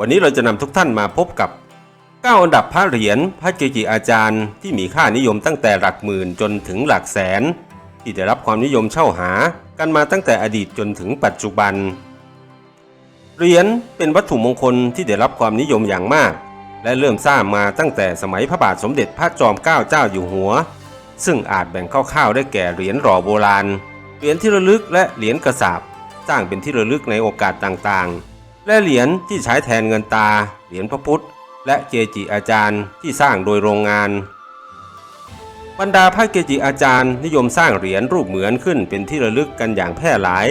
วันนี้เราจะนำทุกท่านมาพบกับ 9 อันดับพระเหรียญพระเกจิอาจารย์ ที่มีค่านิยมตั้งแต่หลักหมื่นจนถึงหลักแสน ที่ได้รับความนิยมเช่าหากันมาตั้งแต่อดีตจนถึงปัจจุบัน เหรียญเป็นวัตถุมงคลที่ได้รับความนิยมอย่างมาก และเริ่มสร้างมาตั้งแต่สมัยพระบาทสมเด็จพระจอมเกล้าเจ้าอยู่หัว ซึ่งอาจแบ่งคร่าวๆได้แก่เหรียญหล่อโบราณ เหรียญที่ระลึกและเหรียญกระสาบสร้างเป็นที่ระลึกในโอกาสต่างๆ และเหรียญที่ใช้แทนเงินตา เหรียญพระพุทธ และเกจิอาจารย์ที่สร้างโดยโรงงาน บรรดาพระเกจิอาจารย์นิยมสร้างเหรียญรูปเหมือนขึ้นเป็นที่ระลึกกันอย่างแพร่หลาย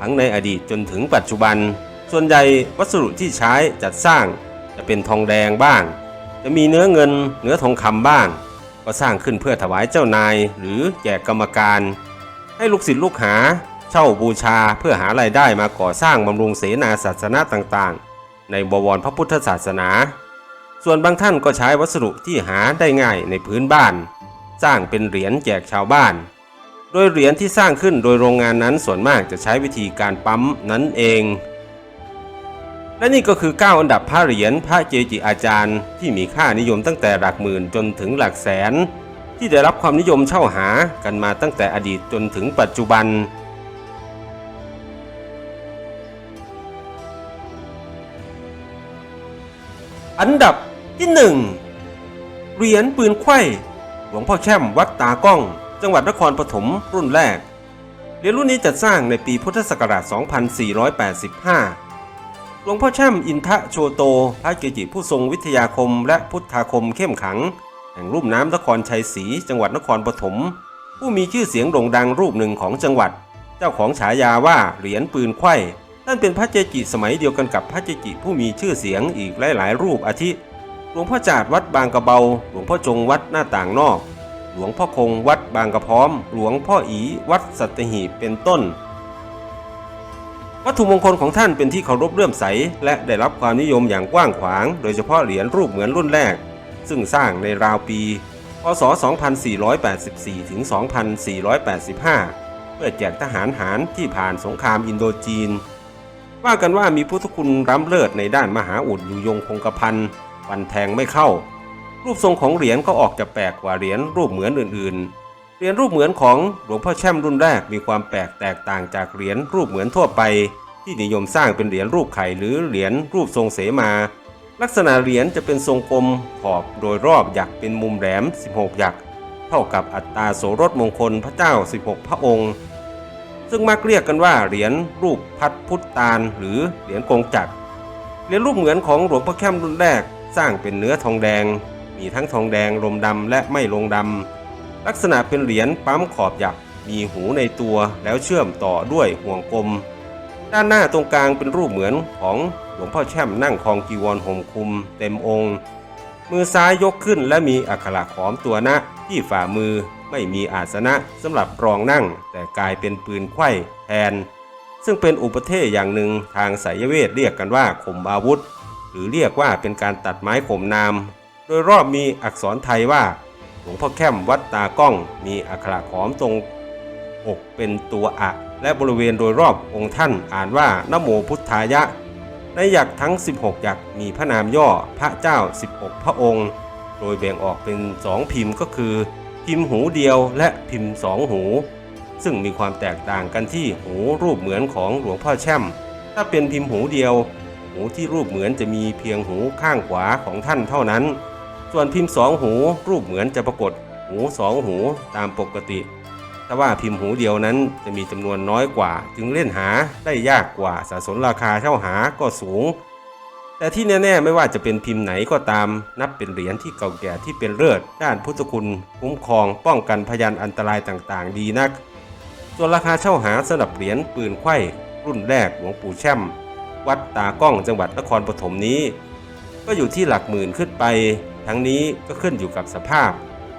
ทั้งในอดีตจนถึงปัจจุบัน ส่วนใหญ่วัสดุที่ใช้จัดสร้าง จะเป็นทองแดงบ้าง จะมีเนื้อเงินเนื้อทองคำบ้าง ก็สร้างขึ้นเพื่อถวายเจ้านายหรือแจกกรรมการ ให้ลูกศิษย์ลูกหา เช่าบูชาเพื่อหารายได้มาก่อสร้างบำรุงเสนาศาสนาต่างๆ ในบวรพระพุทธศาสนา ส่วนบางท่านก็ใช้วัสดุที่หาได้ง่ายในพื้นบ้าน สร้างเป็นเหรียญแจกชาวบ้าน โดยเหรียญที่สร้างขึ้นโดยโรงงานนั้นส่วนมากจะใช้วิธีการปั๊มนั้นเอง และนี่ก็คือ 9 อันดับพระเหรียญพระเจจิอาจารย์ ที่มีค่านิยมตั้งแต่หลักหมื่นจนถึงหลักแสน ที่ได้รับความนิยมเช่าหากันมาตั้งแต่อดีตจนถึงปัจจุบัน อันดับที่ 1 เหรียญปืนไขว้หลวงพ่อแช่มวัดตากล้อง จังหวัดนครปฐมรุ่นแรก เหรียญรุ่นนี้จัดสร้างในปีพุทธศักราช 2485 หลวงพ่อแช่มอินทะโชโต พระเกจิผู้ทรงวิทยาคม และพุทธาคมเข้มขัง แห่งรุ่มน้ำนครชัยศรีจังหวัดนครปฐม ผู้มีชื่อเสียงโด่งดังรูปหนึ่งของจังหวัด เจ้าของฉายาว่าเหรียญปืนไข ว้ท่านเป็นพระเจจิสมัยเดียวกันกับพระเจจิผู้มีชื่อเสียงอีกหลาย ๆ รูปอาทิหลวงพ่อจาดวัดบางกระเบา หลวงพ่อจงวัดหน้าต่างนอก หลวงพ่อคงวัดบางกระพร้อม หลวงพ่ออีวัดสัตหีบเป็นต้น วัตถุมงคลของท่านเป็นที่เคารพเลื่อมใส และได้รับความนิยมอย่างกว้างขวาง โดยเฉพาะเหรียญรูปเหมือนรุ่นแรก ซึ่งสร้างในราวปี พศ 2484 ถึง 2485 เพื่อแจกทหารหารที่ผ่านสงครามอินโดจีน ว่ากันว่ามีพุทธคุณล้ำเลิศในด้านมหาอุดอยู่ยงคงกระพันฟันแทงไม่เข้า รูปทรงของเหรียญก็ออกจะแปลกกว่าเหรียญรูปเหมือนอื่นๆ เหรียญรูปเหมือนของหลวงพ่อแช่มรุ่นแรกมีความแปลกแตกต่างจากเหรียญรูปเหมือนทั่วไป ที่นิยมสร้างเป็นเหรียญรูปไข่หรือเหรียญรูปทรงเสมา ลักษณะเหรียญจะเป็นทรงกลมขอบโดยรอบหยักเป็นมุมแหลม 16 หยัก เท่ากับอัตราโสรถมงคลพระเจ้า 16 พระองค์ ซึ่งมักเรียกกันว่าเหรียญรูปพัดพุทธตาลหรือเหรียญกงจักรเหรียญรูปเหมือนของหลวงพ่อแค้มรุ่นแรกสร้างเป็นเนื้อทองแดง มีทั้งทองแดงลมดำและไม่ลงดำลักษณะเป็นเหรียญปั๊มขอบหยักมีหูในตัวแล้วเชื่อมต่อด้วยห่วงกลม ด้านหน้าตรงกลางเป็นรูปเหมือนของหลวงพ่อแช่มนั่งคลองจีวรห่มคุมเต็มองค์ มือซ้ายยกขึ้นและมีอักขระขอมตัวนะที่ฝ่ามือ ไม่มีอาสนะสำหรับรองนั่ง แต่กลายเป็นปืนไขว้แทน ซึ่งเป็นอุปเทศอย่างหนึ่งทางไสยเวทเรียกกันว่าข่มอาวุธ หรือเรียกว่าเป็นการตัดไม้ข่มนาม โดยรอบมีอักษรไทยว่าหลวงพ่อแค้มวัดตากล้องมีอักขระขอมตรงอกเป็นตัวอะ และบริเวณโดยรอบองค์ท่านอ่านว่านโมพุทธายะ ในหยักทั้ง 16หยักมีพระนามย่อพระเจ้า 16 พระองค์ โดยแบ่งออกเป็น2พิมพ์ก็คือ พิมพ์หูเดียวและพิมพ์สองหู ซึ่งมีความแตกต่างกันที่หูรูปเหมือนของหลวงพ่อแช่ม ถ้าเป็นพิมพ์หูเดียว หูที่รูปเหมือนจะมีเพียงหูข้างขวาของท่านเท่านั้น ส่วนพิมพ์สองหูรูปเหมือนจะปรากฏหูสองหูตามปกติแต่ว่าพิมพ์หูเดียวนั้นจะมีจำนวนน้อยกว่า จึงเล่นหาได้ยากกว่าสะสมราคาเช่าหาก็สูง แต่ที่แน่ๆไม่ว่าจะเป็นพิมพ์ไหนก็ตาม นับเป็นเหรียญที่เก่าแก่ที่เป็นเลิศด้านพุทธคุณคุ้มครองป้องกันพยานอันตรายต่างๆ ดีนัก ส่วนราคาเช่าหาสำหรับเหรียญปืนไขว้รุ่นแรกหลวงปู่แช่ม วัดตากล้องจังหวัดนครปฐมนี้ ก็อยู่ที่หลักหมื่นขึ้นไป ทั้งนี้ก็ขึ้นอยู่กับสภาพ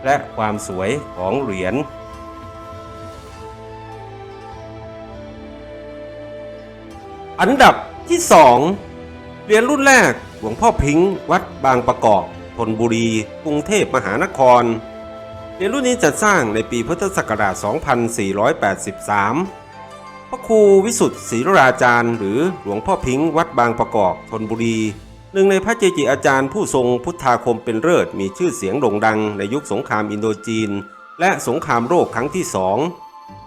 และความสวยของเหรียญอันดับที่ 2 เหรียญรุ่นแรกหลวงพ่อพิงค์วัดบางประกอบธนบุรี กรุงเทพมหานคร เหรียญรุ่นนี้จัดสร้างในปีพุทธศักราช 2483 พระครูวิสุทธิ์ศรีราจารย์ หรือหลวงพ่อพิงค์วัดบางประกอบธนบุรี หนึ่งในพระเจจิอาจารย์ผู้ทรงพุทธาคมเป็นเลิศมีชื่อเสียงโด่งดังในยุคสงครามอินโดจีน และสงครามโลกครั้งที่สอง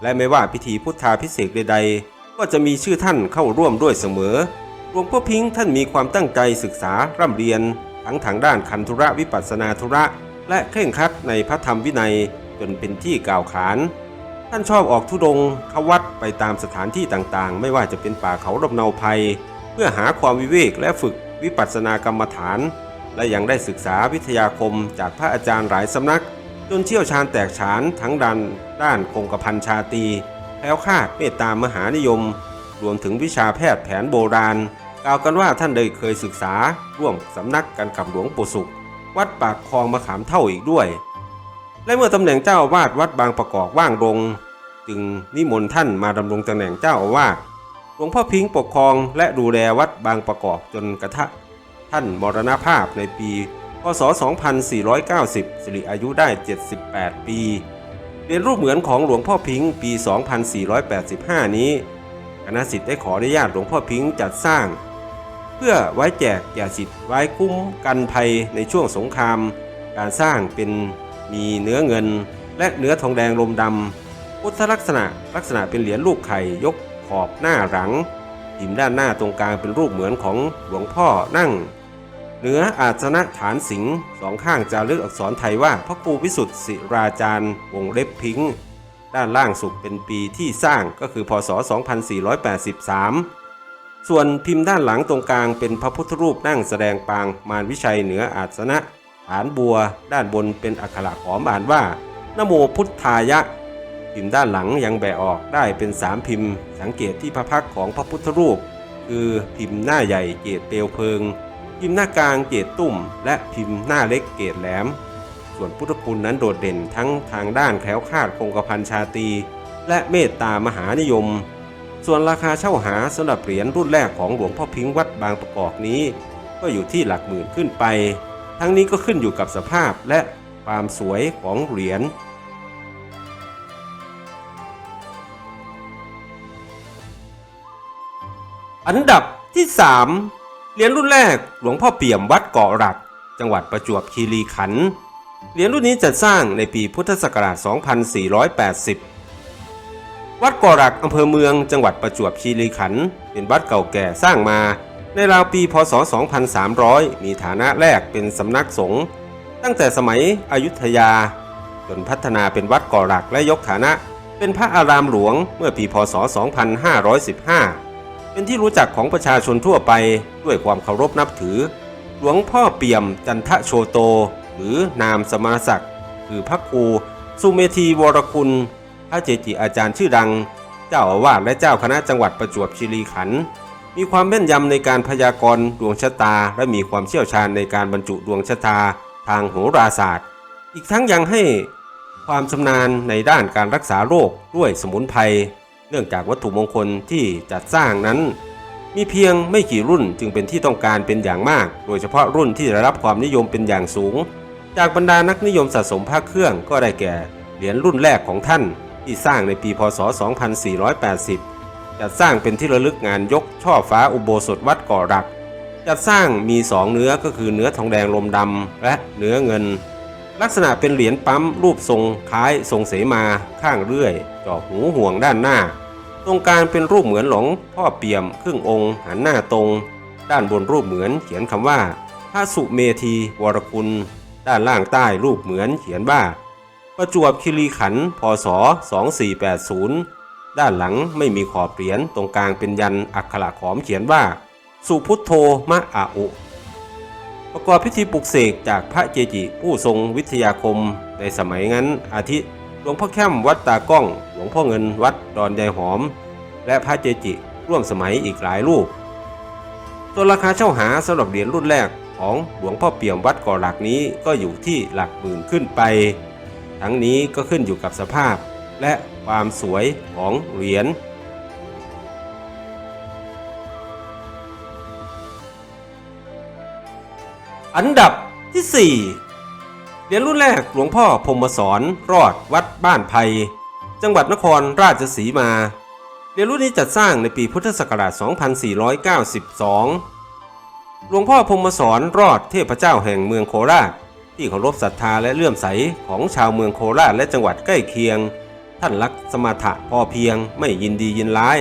และไม่ว่าพิธีพุทธาพิเศษใดๆ ก็จะมีชื่อท่านเข้าร่วมด้วยเสมอ วงพ่อพิงค์ท่านมีความตั้งใจศึกษาร่ำเรียน ทั้งทางด้านคันธุระวิปัสนาธุระ และเคร่งครัดในพระธรรมวินัยจนเป็นที่กล่าวขาน ท่านชอบออกทุดงค์เข้าวัดไปตามสถานที่ต่างๆ ไม่ว่าจะเป็นป่าเขาลำเนาภัย เพื่อหาความวิเวกและฝึกวิปัสสนากรรมฐาน และยังได้ศึกษาวิทยาคมจากพระอาจารย์หลายสำนัก จนเชี่ยวชาญแตกฉานทั้งดันด้านคงกระพันชาตีแคล้วคาดเมตตามหานิยม รวมถึงวิชาแพทย์แผนโบราณ กล่าวกันว่าท่านได้เคยศึกษาร่วมสำนักกันกับหลวงปู่สุข วัดปากคลองมะขามเท่าอีกด้วย และเมื่อตำแหน่งเจ้าอาวาสวัดบางประกอบว่างลง จึงนิมนต์ท่านมาดำรงตำแหน่งเจ้าอาวาสหลวงพ่อพิงค์ปกครองและดูแลวัดบางประกอบจนกระทั่งท่านมรณภาพในปี พศ 2490 สิริอายุได้ 78 ปีเรียนรูปเหมือนของหลวงพ่อพิงค์ปี 2485 นี้ คณะสิทธิ์ได้ขออนุญาตหลวงพ่อพิงค์จัดสร้าง เพื่อไว้แจกแก่สิทธิ์ไว้คุ้มกันภัยในช่วงสงคราม การสร้างเป็นมีเนื้อเงิน และเนื้อทองแดงลมดำพุทธลักษณะลักษณะเป็นเหรียญลูกไข่ยกขอบหน้าหลังพิมด้านหน้าตรงกลางเป็นรูปเหมือนของหลวงพ่อนั่งเหนืออาสนะฐานสิงสองข้างจารึกอักษรไทยว่าพระครูวิสุทธิศิราจารย์วงเล็บพิงด้านล่างสุดเป็นปีที่สร้างก็คือพศ 2483 ส่วนพิมพ์ด้านหลังตรงกลางเป็นพระพุทธรูปนั่งแสดงปางมารวิชัยเหนืออาสนะฐานบัว ด้านบนเป็นอักขระขอมอ่านว่านโมพุทธายะ พิมพ์ด้านหลังยังแบะออกได้เป็นสามพิมพ์ สังเกตที่พระพักของพระพุทธรูป คือพิมพ์หน้าใหญ่เกตเปลวเพลิง พิมพ์หน้ากลางเกตตุ่ม และพิมพ์หน้าเล็กเกตแหลม ส่วนพุทธคุณนั้นโดดเด่นทั้งทางด้านแคล้วคลาดคงกระพันชาตีและเมตตามหานิยม ส่วนราคาเช่าหาสำหรับเหรียญรุ่นแรกของหลวงพ่อพิงค์วัดบางประกอบนี้ ก็อยู่ที่หลักหมื่นขึ้นไป ทั้งนี้ก็ขึ้นอยู่กับสภาพและความสวยของเหรียญอันดับที่ 3 เหรียญรุ่นแรกหลวงพ่อเปี่ยมวัดเกาะหลัก จังหวัดประจวบคีรีขันธ์เหรียญรุ่นนี้จัดสร้างในปีพุทธศักราช 2480 วัดกาะหลักอำเภอเมืองจังหวัดประจวบคีรีขันธ์เป็นวัดเก่าแก่สร้างมา ในราวปีพศ 2300 มีฐานะแรกเป็นสำนักสงฆ์ตั้งแต่สมัยอยุธยา จนพัฒนาเป็นวัดก่อหลักและยกฐานะ เป็นพระอารามหลวงเมื่อปีพศ 2515 เป็นที่รู้จักของประชาชนทั่วไปด้วยความเคารพนับถือ หลวงพ่อเปี่ยมจันทโชโต หรือนามสมณศักดิ์คือพระครูสุเมธีวรคุณ พระเจจิอาจารย์ชื่อดัง เจ้าอาวาสและเจ้าคณะจังหวัดประจวบคีรีขันธ์มีความแม่นยำในการพยากรณ์ดวงชะตา และมีความเชี่ยวชาญในการบรรจุดวงชะตาทางโหราศาสตร์ อีกทั้งยังให้ความชำนาญในด้านการรักษาโรคด้วยสมุนไพรเนื่องจากวัตถุมงคลที่จัดสร้างนั้น มีเพียงไม่กี่รุ่นจึงเป็นที่ต้องการเป็นอย่างมาก โดยเฉพาะรุ่นที่ได้รับความนิยมเป็นอย่างสูง จากบรรดานักนิยมสะสมพระเครื่องก็ได้แก่เหรียญรุ่นแรกของท่าน ที่สร้างในปีพศ 2480 จัดสร้างเป็นที่ระลึกงานยกช่อฟ้าอุโบสถวัดก่อรัก จัดสร้างมีสองเนื้อก็คือเนื้อทองแดงลมดำและเนื้อเงิน ลักษณะเป็นเหรียญปั๊มรูปทรงคล้ายทรงเสมาข้างเรื่อยจ่อหูห่วงด้านหน้า ตรงกลางเป็นรูปเหมือนหลวงพ่อเปี่ยมครึ่งองค์หันหน้าตรง ด้านบนรูปเหมือนเขียนคำว่าพระสุเมธีวรคุณ ด้านล่างใต้รูปเหมือนเขียนว่า ประจวบคีรีขันธ์พศ 2480 ด้านหลังไม่มีขอบเหรียญตรงกลางเป็นยันอักขระขอมเขียนว่า สุพุทโธมะอาอุ ประกอบพิธีปลุกเสกจากพระเจจิผู้ทรงวิทยาคมในสมัยนั้นอาทิหลวงพ่อแค้มวัดตากล้อง หลวงพ่อเงินวัดดอนยายหอม และพระเจจิร่วมสมัยอีกหลายรูปส่วนราคาเช่าหาสำหรับเหรียญรุ่นแรกของหลวงพ่อเปี่ยมวัดก่อหลักนี้ก็อยู่ที่หลักหมื่นขึ้นไป ทั้งนี้ก็ขึ้นอยู่กับสภาพและความสวยของเหรียญอันดับที่ 4 เหรียญรุ่นแรกหลวงพ่อพรมสอนรอดวัดบ้านไผ่จังหวัดนครราชสีมา เหรียญรุ่นนี้จัดสร้างในปีพุทธศักราช 2492 หลวงพ่อพรมสอนรอดเทพเจ้าแห่งเมืองโคราช ที่เคารพศรัทธาและเลื่อมใสของชาวเมืองโคราชและจังหวัดใกล้เคียง ท่านรักสมถะพอเพียง ไม่ยินดียินร้าย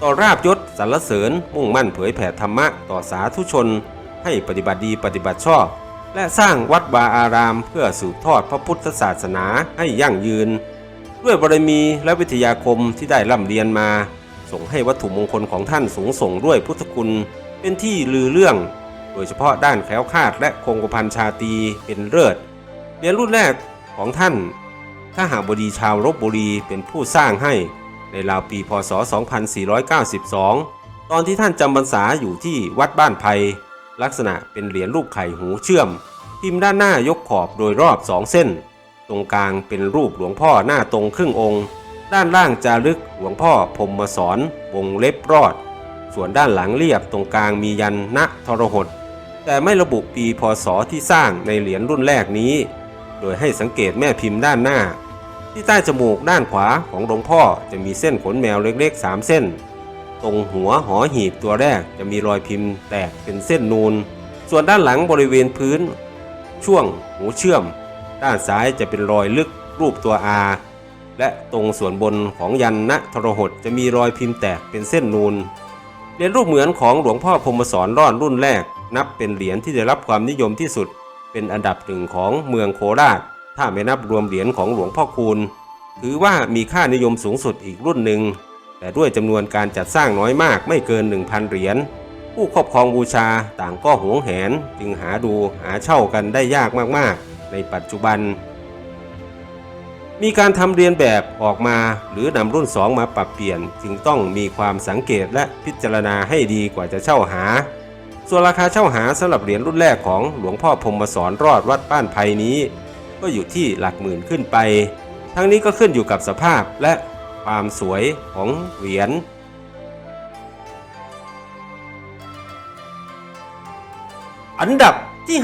ต่อราบยศสรรเสริญมุ่งมั่นเผยแผ่ธรรมะต่อสาธุชน ให้ปฏิบัติดีปฏิบัติชอบ และสร้างวัดวาอาราม เพื่อสืบทอดพระพุทธศาสนาให้ยั่งยืน ด้วยบารมีและวิทยาคมที่ได้ร่ำเรียนมา ส่งให้วัตถุมงคลของท่านสูงส่งด้วยพุทธคุณเป็นที่ลือเรื่อง โดยเฉพาะด้านแคล้วคลาดและคงกระพันชาตีเป็นเลิศเหรียญรุ่นแรกของท่านถ้าหาบดีชาวลบบุรีเป็นผู้สร้างให้ในราวปีพศ 2492 ตอนที่ท่านจำพรรษาอยู่ที่วัดบ้านไพลักษณะเป็นเหรียญรูปไข่หูเชื่อม พิมพ์ด้านหน้ายกขอบโดยรอบสองเส้น ตรงกลางเป็นรูปหลวงพ่อหน้าตรงครึ่งองค์ ด้านล่างจารึกหลวงพ่อพรหมสอนวงเล็บรอด ส่วนด้านหลังเรียบตรงกลางมียันณทรหด แต่ไม่ระบุปีพศที่สร้างในเหรียญรุ่นแรกนี้ โดยให้สังเกตแม่พิมพ์ด้านหน้า ที่ใต้จมูกด้านขวาของหลวงพ่อจะมีเส้นขนแมวเล็กๆ 3 เส้น ตรงหัวหอหีบตัวแรกจะมีรอยพิมพ์แตกเป็นเส้นนูน ส่วนด้านหลังบริเวณพื้น ช่วงหูเชื่อม ด้านซ้ายจะเป็นรอยลึกรูปตัวอาและตรงส่วนบนของยันณทรหดจะมีรอยพิมพ์แตกเป็นเส้นนูนเรียญรูปเหมือนของหลวงพ่อพรมสอนรอดรุ่นแรก นับเป็นเหรียญที่ได้รับความนิยมที่สุด เป็นอันดับหนึ่งของเมืองโคราช ถ้าไม่นับรวมเหรียญของหลวงพ่อคูณ ถือว่ามีค่านิยมสูงสุดอีกรุ่นหนึ่ง แต่ด้วยจำนวนการจัดสร้างน้อยมากไม่เกิน 1,000 เหรียญ ผู้ครอบครองบูชาต่างก็หวงแหน จึงหาดูหาเช่ากันได้ยากมากๆ ในปัจจุบัน มีการทำเรียนแบบออกมาหรือนำรุ่น2มาปรับเปลี่ยน จึงต้องมีความสังเกตและพิจารณาให้ดีกว่าจะเช่าหา ส่วนราคาเช่าหาสำหรับเหรียญรุ่นแรกของหลวงพ่อพรมสอนรอดวัดบ้านไผ่นี้ ก็อยู่ที่หลักหมื่นขึ้นไป ทั้งนี้ก็ขึ้นอยู่กับสภาพและความสวยของเหรียญอันดับที่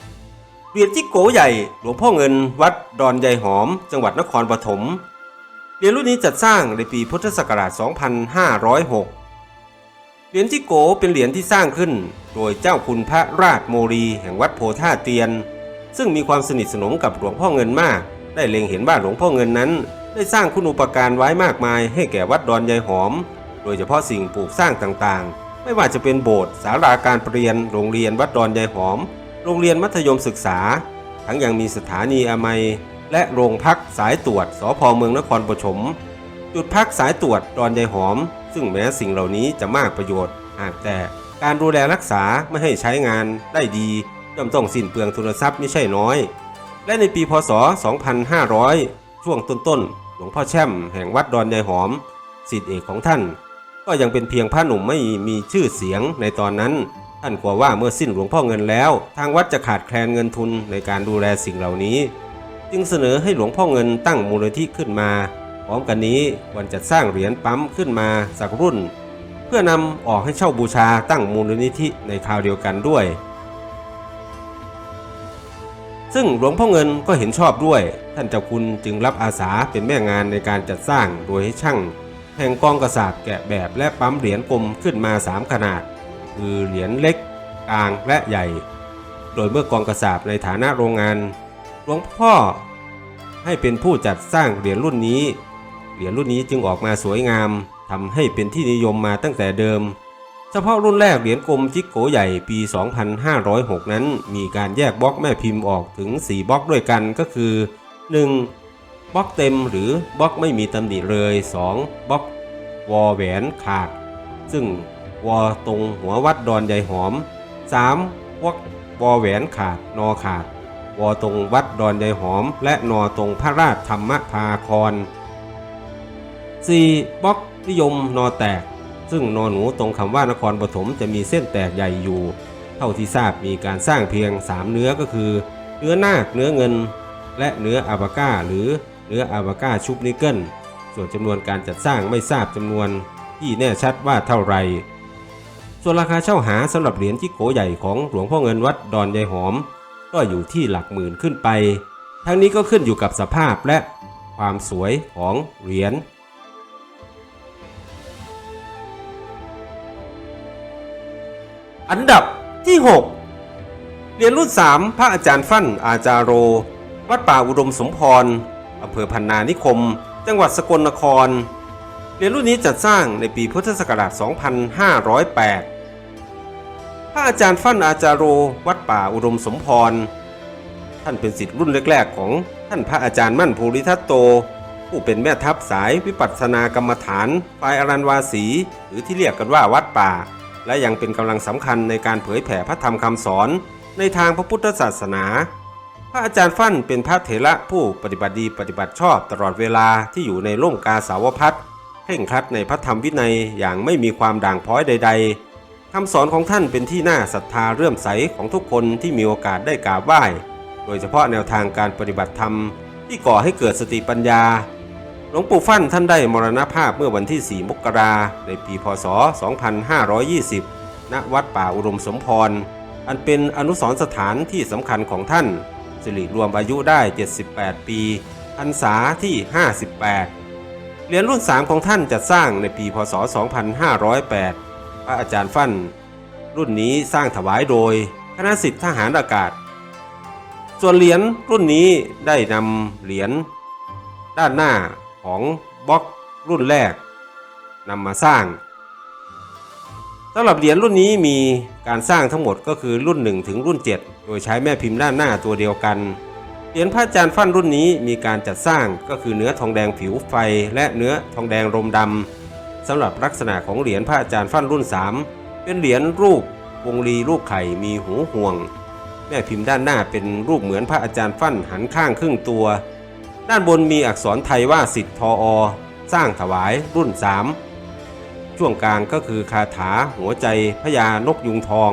5 เหรียญจิโกใหญ่หลวงพ่อเงินวัดดอนใยหอม จังหวัดนครปฐมเหรียญรุ่นนี้จัดสร้างในปีพุทธศักราช 2506 เหรียญจิโกเป็นเหรียญที่สร้างขึ้น โดยเจ้าคุณพระราชโมรีแห่งวัดโพธาเตียน ซึ่งมีความสนิทสนมกับหลวงพ่อเงินมาก ได้เล็งเห็นว่าหลวงพ่อเงินนั้น ได้สร้างคุณูปการไว้มากมายให้แก่วัดดอนยายหอม โดยเฉพาะสิ่งปลูกสร้างต่างๆ ไม่ว่าจะเป็นโบสถ์ศาลาการประเรียน โรงเรียนวัดดอนยายหอม โรงเรียนมัธยมศึกษา ทั้งยังมีสถานีอมัย และโรงพักสายตรวจสพเมืองนครปฐมจุดพักสายตรวจดอนยายหอม ซึ่งแม้สิ่งเหล่านี้จะมากประโยชน์หากแต่การดูแลรักษาไม่ให้ใช้งานได้ดีย่อมต้องสิ้นเปลืองทุนทรัพย์ไม่ใช่น้อย และในปีพศ 2500 ช่วงต้นๆ หลวงพ่อแช่มแห่งวัดดอนยายหอมสิทธิเอกของท่าน ก็ยังเป็นเพียงพระหนุ่มไม่มีชื่อเสียงในตอนนั้น ท่านกลัวว่าเมื่อสิ้นหลวงพ่อเงินแล้ว ทางวัดจะขาดแคลนเงินทุนในการดูแลสิ่งเหล่านี้ จึงเสนอให้หลวงพ่อเงินตั้งมูลนิธิขึ้นมา พร้อมกันนี้ควรจะสร้างเหรียญปั๊มขึ้นมาสักรุ่น เพื่อนำออกให้เช่าบูชาตั้งมูลนิธิในคราวเดียวกันด้วย ซึ่งหลวงพ่อเงินก็เห็นชอบด้วย ท่านเจ้าคุณจึงรับอาสาเป็นแม่งานในการจัดสร้างโดยให้ช่าง แห่งกองกระสาบแกะแบบและปั๊มเหรียญกลมขึ้นมา 3 ขนาด คือเหรียญเล็กกลางและใหญ่ โดยเมื่อกองกระสาบในฐานะโรงงาน หลวงพ่อให้เป็นผู้จัดสร้างเหรียญรุ่นนี้ เหรียญรุ่นนี้จึงออกมาสวยงามทำให้เป็นที่นิยมมาตั้งแต่เดิม เฉพาะรุ่นแรกเหรียญกลมจิกโกใหญ่ปี 2506 นั้น มีการแยกบล็อกแม่พิมพ์ออกถึง 4 บล็อกด้วยกันก็คือ 1. บล็อกเต็มหรือบล็อกไม่มีตำหนิเลย 2. บล็อกวอแหวนขาด ซึ่งวอตรงหัววัดดอนใยหอม 3. บล็อกวอแหวนขาดนอขาดวอตรงวัดดอนใยหอม และนอตรงพระราชธรรมพาคร 4. บล็อกนิยมนอแตก ซึ่งนอนหนูตรงคำว่านครปฐมจะมีเส้นแตกใหญ่อยู่ เท่าที่ทราบมีการสร้างเพียง 3 เนื้อก็คือ เนื้อนาคเนื้อเงิน และเนื้ออาบาก้าหรือเนื้ออาบาก้าชุบนิกเกิลส่วนจำนวนการจัดสร้างไม่ทราบจำนวนที่แน่ชัดว่าเท่าไหร่ส่วนราคาเช่าหาสำหรับเหรียญจิโกใหญ่ของหลวงพ่อเงินวัดดอนยายหอม ก็อยู่ที่หลักหมื่นขึ้นไป ทั้งนี้ก็ขึ้นอยู่กับสภาพและความสวยของเหรียญ อันดับที่ 6 เรียญรุ่น 3 พระอาจารย์ฟั่นอาจารโร วัดป่าอุดมสมพรอำเภอพันนานิคม จังหวัดสกลนคร เรียญรุ่นนี้จัดสร้างในปีพุทธศักราช 2508 พระอาจารย์ฟั่นอาจารโร วัดป่าอุดมสมพร ท่านเป็นศิษย์รุ่นแรกๆ ของท่านพระอาจารย์มั่นภูริทัตโต ผู้เป็นแม่ทัพสายวิปัสสนากรรมฐานฝ่ายอรันวาสี หรือที่เรียกกันว่าวัดป่า และยังเป็นกำลังสำคัญในการเผยแผ่พระธรรมคำสอน ในทางพระพุทธศาสนา พระอาจารย์ฟั่นเป็นพระเถระผู้ปฏิบัติดีปฏิบัติชอบตลอดเวลาที่อยู่ในร่มกาสาวพัดเพ่งครัดในพระธรรมวินัยอย่างไม่มีความด่างพร้อยใด ๆคำสอนของท่านเป็นที่น่าศรัทธาเรื่มใสของทุกคนที่มีโอกาสได้กราบไหว้ โดยเฉพาะแนวทางการปฏิบัติธรรมที่ก่อให้เกิดสติปัญญา ลวงปู่ฟั่นท่านได้มรณภาพเมื่อวันที่ 4 มกราในปีพศ 2520 ณ วัดป่าอุดมสมพร อันเป็นอนุสรสถานที่สำคัญของท่าน สิริรวมอายุได้ 78 ปีพรรษาที่ 58 เหรียญรุ่น 3 ของท่านจัดสร้างในปีพศ 2508 พระอาจารย์ฟั่น รุ่นนี้สร้างถวายโดยคณะสิทธิทหารอากาศ ส่วนเหรียญรุ่นนี้ได้นำเหรียญด้านหน้า ของบล็อกรุ่นแรกนำมาสร้างสำหรับเหรียญรุ่นนี้มีการสร้างทั้งหมดก็คือรุ่น 1 ถึงรุ่น 7 โดยใช้แม่พิมพ์ด้านหน้าตัวเดียวกัน เหรียญพระอาจารย์ฟั่นรุ่นนี้มีการจัดสร้างก็คือเนื้อทองแดงผิวไฟ และเนื้อทองแดงรมดำสำหรับลักษณะของเหรียญพระอาจารย์ฟั่นรุ่น 3 เป็นเหรียญรูปวงรีรูปไข่มีหูห่วง แม่พิมพ์ด้านหน้าเป็นรูปเหมือนพระอาจารย์ฟั่นหันข้างครึ่งตัว ด้านบนมีอักษรไทยว่าสิทธิ์ทออ สร้างถวายรุ่น 3 ช่วงกลางก็คือคาถาหัวใจพญานกยุงทอง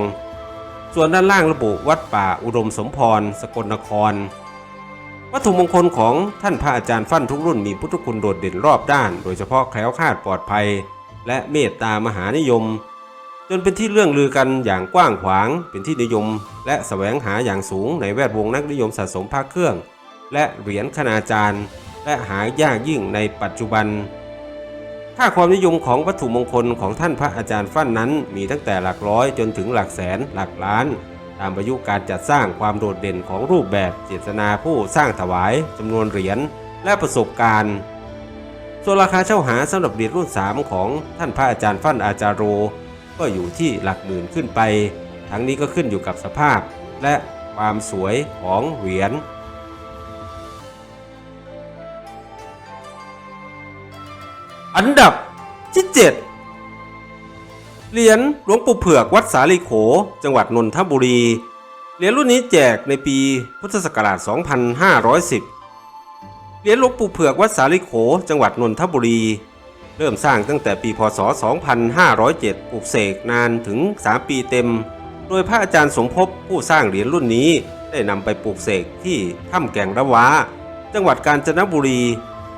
ส่วนด้านล่างระบุวัดป่าอุดมสมพร สกลนคร วัตถุมงคลของท่านพระอาจารย์ฟั่นทุกรุ่นมีพุทธคุณโดดเด่นรอบด้าน โดยเฉพาะแคล้วคลาดปลอดภัย และเมตตามหานิยม จนเป็นที่เรื่องลือกันอย่างกว้างขวาง เป็นที่นิยม และแสวงหาอย่างสูงในแวดวงนักนิยมสะสมพระเครื่อง และเหรียญคณาจารย์ และหายากยิ่งในปัจจุบัน ค่าความนิยมของวัตถุมงคลของท่านพระอาจารย์ฟั่นนั้น มีตั้งแต่หลักร้อยจนถึงหลักแสนหลักล้าน ตามอายุการจัดสร้างความโดดเด่นของรูปแบบเจตนาผู้สร้างถวายจำนวนเหรียญและประสบการณ์ส่วนราคาเช่าหาสำหรับเหรียญรุ่น 3 ของท่านพระอาจารย์ฟั่นอาจารโร ก็อยู่ที่หลักหมื่นขึ้นไป ทั้งนี้ก็ขึ้นอยู่กับสภาพ และความสวยของเหรียญ อันดับที่ 7 เหรียญหลวงปู่เผือกวัดสาลีโข จังหวัดนนทบุรี เหรียญรุ่นนี้แจกในปีพุทธศักราช 2510 เหรียญหลวงปู่เผือกวัดสาลีโข จังหวัดนนทบุรี เริ่มสร้างตั้งแต่ปีพศ 2507 ปลูกเสกนานถึง 3 ปีเต็ม โดยพระอาจารย์สมภพผู้สร้างเหรียญรุ่นนี้ได้นำไปปลูกเสกที่ถ้ำแก่งระวะจังหวัดกาญจนบุรี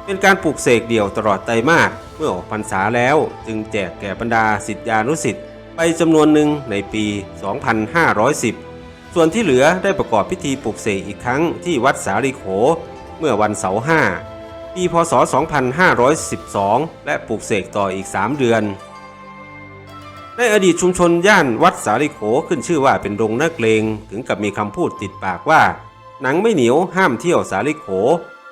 เป็นการปลูกเสกเดี่ยวตลอดไตรมาสเมื่อออกพรรษาแล้ว จึงแจกแก่บรรดาสิทธิานุสิทธิ์ไปจำนวนหนึ่งในปี 2510 ส่วนที่เหลือได้ประกอบพิธีปลูกเสกอีกครั้งที่วัดสาลีโข เมื่อวันเสาร์ห้าปีพศ 2512 และปลูกเสกต่ออีก 3 เดือน ในอดีตชุมชนย่านวัดสาลีโขขึ้นชื่อว่าเป็นดงนักเลงถึงกับมีคำพูดติดปากว่า หนังไม่เหนียวห้ามเที่ยวสาลีโข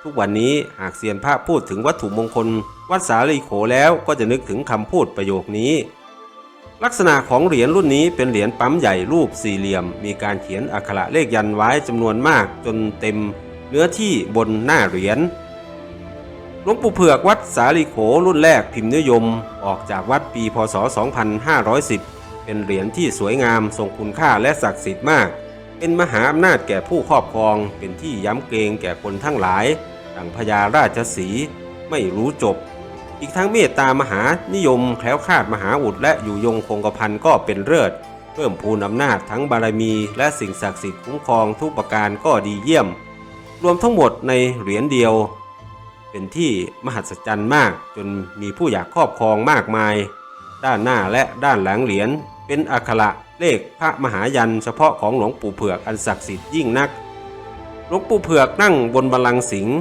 ทุกวันนี้หากเซียนพระพูดถึงวัตถุมงคล วัดสาลีโขแล้วก็จะนึกถึงคำพูดประโยคนี้ ลักษณะของเหรียญรุ่นนี้เป็นเหรียญปั๊มใหญ่รูปสี่เหลี่ยม มีการเขียนอักขระเลขยันไว้จำนวนมากจนเต็ม เนื้อที่บนหน้าเหรียญหลวงปู่เผือกวัดสาลีโขรุ่นแรกพิมพ์นิยม ออกจากวัดปีพศ 2510 เป็นเหรียญที่สวยงามทรงคุณค่าและศักดิ์สิทธิ์มาก เป็นมหาอำนาจแก่ผู้ครอบครอง เป็นที่ย้ำเกรงแก่คนทั้งหลาย ดังพญาราชสีไม่รู้จบ อีกทั้งเมตตามหานิยมแคล้วคลาดมหาอุดและอยู่ยงคงกระพันก็เป็นเลิศเพิ่มพูนอำนาจทั้งบารมี และสิ่งศักดิ์สิทธิ์คุ้มครองทุกประการก็ดีเยี่ยม รวมทั้งหมดในเหรียญเดียว เป็นที่มหัศจรรย์มากจนมีผู้อยากครอบครองมากมาย ด้านหน้าและด้านหลังเหรียญเป็นอักขระเลขพระมหายันเฉพาะของหลวงปู่เผือกอันศักดิ์สิทธิ์ยิ่งนัก หลวงปู่เผือกนั่งบนบัลลังก์สิงห์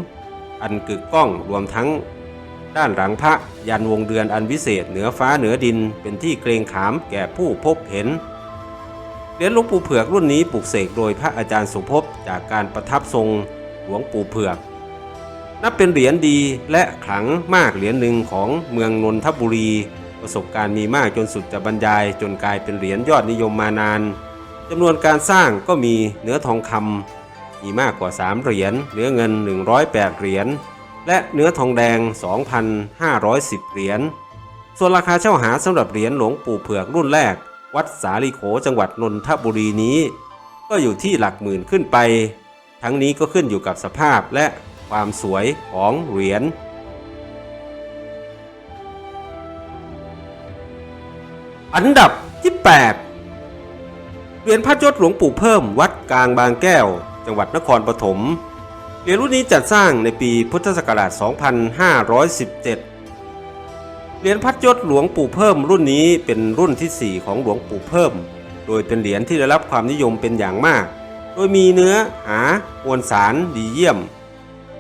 อันกึกก้องรวมทั้ง ด้านหลังพระยันวงเดือนอันวิเศษเหนือฟ้าเหนือดินเป็นที่เกรงขามแก่ผู้พบเห็นเหรียญหลวงปู่เผือกรุ่นนี้ปลูกเสกโดยพระอาจารย์สมภพจากการประทับทรงหลวงปู่เผือกนับเป็นเหรียญดีและขลังมากเหรียญหนึ่งของเมืองนนทบุรี ประสบการณ์มีมากจนสุดจะบรรยาย จนกลายเป็นเหรียญยอดนิยมมานานจำนวนการสร้างก็มีเนื้อทองคำ มีมากกว่า 3 เหรียญ เนื้อเงิน 108 เหรียญ และเนื้อทองแดง 2,510 เหรียญ ส่วนราคาเช่าหาสำหรับเหรียญหลวงปู่เผือกรุ่นแรก วัดสาลีโขจังหวัดนนทบุรีนี้ ก็อยู่ที่หลักหมื่นขึ้นไป ทั้งนี้ก็ขึ้นอยู่กับสภาพและความสวยของเหรียญอันดับที่ 8เหรียญพระยศหลวงปู่เพิ่มวัดกลางบางแก้ว จังหวัดนครปฐมเหรียญรุ่นนี้จัดสร้างในปีพุทธศักราช 2517 เหรียญพัดยศหลวงปู่เพิ่มรุ่นนี้เป็นรุ่นทีสี่ 4 ของหลวงปู่เพิ่ม โดยเป็นเหรียญที่ได้รับความนิยมเป็นอย่างมาก โดยมีเนื้อหามวลสารดีเยี่ยม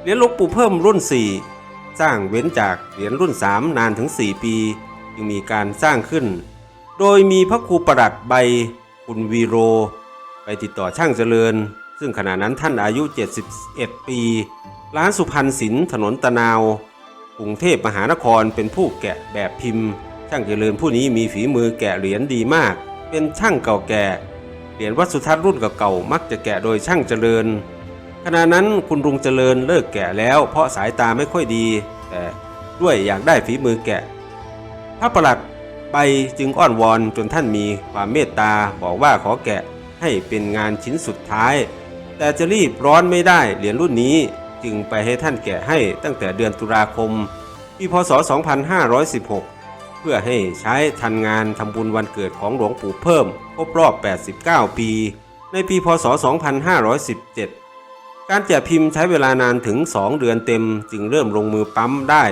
เหรียญหลวงปู่เพิ่มรุ่น 4 สร้างเว้นจากเหรียญรุ่น 3 นานถึง 4 ปีจึงมีการสร้างขึ้น โดยมีพระครูประหลัดใบคุณวีโร ไปติดต่อช่างเจริญ ซึ่งขณะนั้นท่านอายุ 71 ปี ร้านสุพรรณศิลป์ถนนตะนาวกรุงเทพมหานครเป็นผู้แกะแบบพิมพ์ ช่างเจริญผู้นี้มีฝีมือแกะเหรียญดีมาก เป็นช่างเก่าแก่ เหรียญวัดสุทัศน์รุ่นเก่าๆมักจะแกะโดยช่างเจริญ ขณะนั้นคุณลุงเจริญเลิกแกะแล้ว เพราะสายตาไม่ค่อยดี แต่ด้วยอยากได้ฝีมือแกะ พระประหลัดไปจึงอ้อนวอนจนท่านมีความเมตตาบอกว่าขอแกะให้เป็นงานชิ้นสุดท้าย แต่จะรีบร้อนไม่ได้เหรียญรุ่นนี้จึงไปให้ท่านแกะให้ตั้งแต่เดือนตุลาคมปีพศ 2516 เพื่อให้ใช้ทันงานทำบุญวันเกิดของหลวงปู่เพิ่มครบรอบ 89 ปี ในปีพศ 2517 การแจกพิมพ์ใช้เวลานานถึง 2 เดือนเต็ม จึงเริ่มลงมือปั๊มได้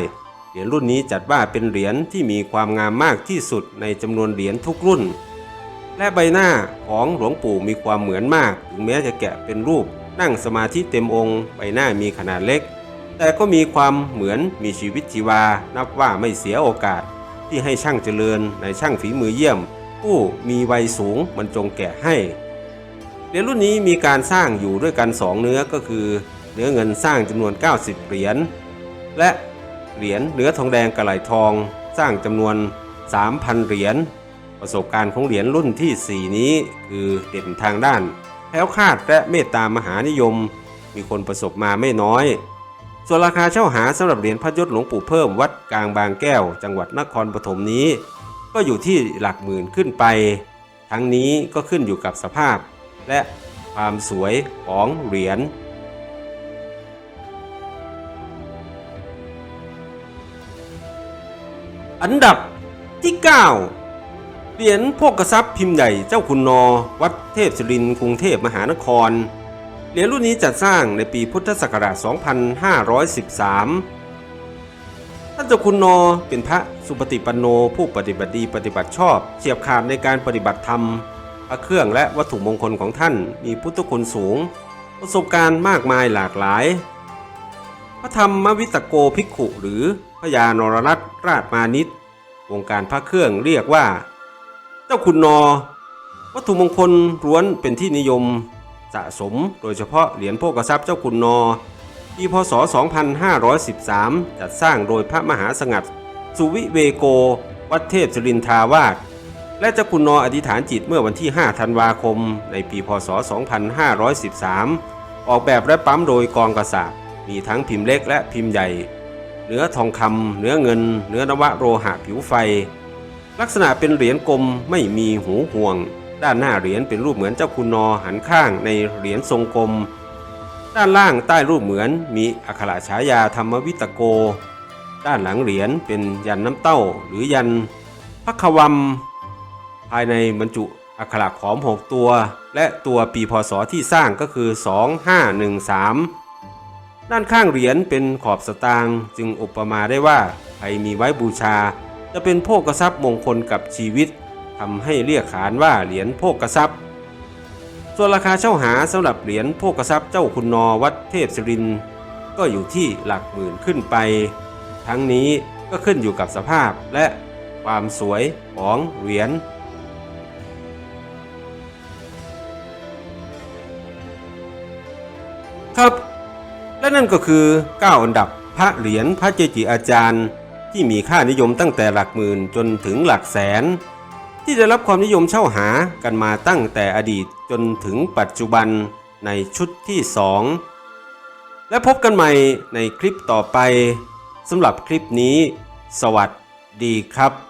เหรียญรุ่นนี้จัดว่าเป็นเหรียญที่มีความงามมากที่สุดในจำนวนเหรียญทุกรุ่น และใบหน้าของหลวงปู่มีความเหมือนมาก ถึงแม้จะแกะเป็นรูป นั่งสมาธิเต็มองค์ ใบหน้ามีขนาดเล็ก แต่ก็มีความเหมือนมีชีวิตชีวา นับว่าไม่เสียโอกาส ที่ให้ช่างเจริญในช่างฝีมือเยี่ยม ผู้มีวัยสูงบรรจงแกะให้เหรียญรุ่นนี้มีการสร้างอยู่ด้วยกัน 2 เนื้อก็คือ เนื้อเงินสร้างจำนวน 90 เหรียญและเหรียญเนื้อทองแดงกระไหลทอง สร้างจำนวน 3,000 เหรียญ ประสบการณ์ของเหรียญรุ่นที่ 4 นี้คือเด่นทางด้านแคล้วคาดและเมตตามหานิยม มีคนประสบมาไม่น้อย ส่วนราคาเช่าหาสำหรับเหรียญพระยศหลวงปู่เพิ่มวัดกลางบางแก้ว จังหวัดนครปฐมนี้ ก็อยู่ที่หลักหมื่นขึ้นไป ทั้งนี้ก็ขึ้นอยู่กับสภาพ และความสวยของเหรียญอันดับที่ 9 เหรียญโภกทรัพย์พิมพ์ใหญ่เจ้าคุณนอ วัดเทพศิรินกรุงเทพมหานคร เหรียญรุ่นนี้จัดสร้างในปีพุทธศักราช 2513 ท่านเจ้าคุณนอเป็นพระสุปฏิปันโนผู้ปฏิบัติดีปฏิบัติชอบเฉียบขาดในการปฏิบัติธรรมพระเครื่องและวัตถุมงคลของท่านมีพุทธคุณสูง ประสบการณ์มากมายหลากหลาย พระธรรมวิตโกภิกขุหรือพระยานรรัตราชมานิตวงการพระเครื่องเรียกว่า จ้าคุณนอ วัตถุมงคลล้วนเป็นที่นิยมสะสมโดยเฉพาะเหรียญโภกทรัพย์เจ้าคุณนอปีพศ 2513 จัดสร้างโดยพระมหาสงัด สุวิเวโก วัดเทพจรินทาวาสและเจ้าคุณนออธิษฐานจิตเมื่อวันที่ 5 ธันวาคม ในปีพศ 2513 ออกแบบและปั๊มโดยกองกษาปณ์มีทั้งพิมพ์เล็กและพิมพ์ใหญ่ เนื้อทองคำเนื้อเงิน เนื้อนวะโลหะผิวไฟ ลักษณะเป็นเหรียญกลมไม่มีหูห่วง ด้านหน้าเหรียญเป็นรูปเหมือนเจ้าคุณนอหันข้างในเหรียญทรงกลม ด้านล่างใต้รูปเหมือนมีอักขระฉายาธรรมวิตโก ด้านหลังเหรียญเป็นยันน้ำเต้าหรือยันพักวัมภายในบรรจุอักขระขอม6ตัว และตัวปีพศที่สร้างก็คือ 2513 ด้านข้างเหรียญเป็นขอบสตางค์จึงอุปมาได้ว่าใครมีไว้บูชา จะเป็นโภกทรัพย์มงคลกับชีวิตทำให้เรียกขานว่าเหรียญโภกทรัพย์ ส่วนราคาเช่าหาสำหรับเหรียญโภกทรัพย์เจ้าคุณนอวัดเทพศิริน ก็อยู่ที่หลักหมื่นขึ้นไป ทั้งนี้ก็ขึ้นอยู่กับสภาพและความสวยของเหรียญครับ และนั่นก็คือ 9 อันดับพระเหรียญพระเจจิอาจารย์ ที่มีค่านิยมตั้งแต่หลักหมื่นจนถึงหลักแสน ที่ได้รับความนิยมเช่าหากันมาตั้งแต่อดีตจนถึงปัจจุบันในชุดที่2และพบกันใหม่ในคลิปต่อไปสำหรับคลิปนี้ สวัสดีครับ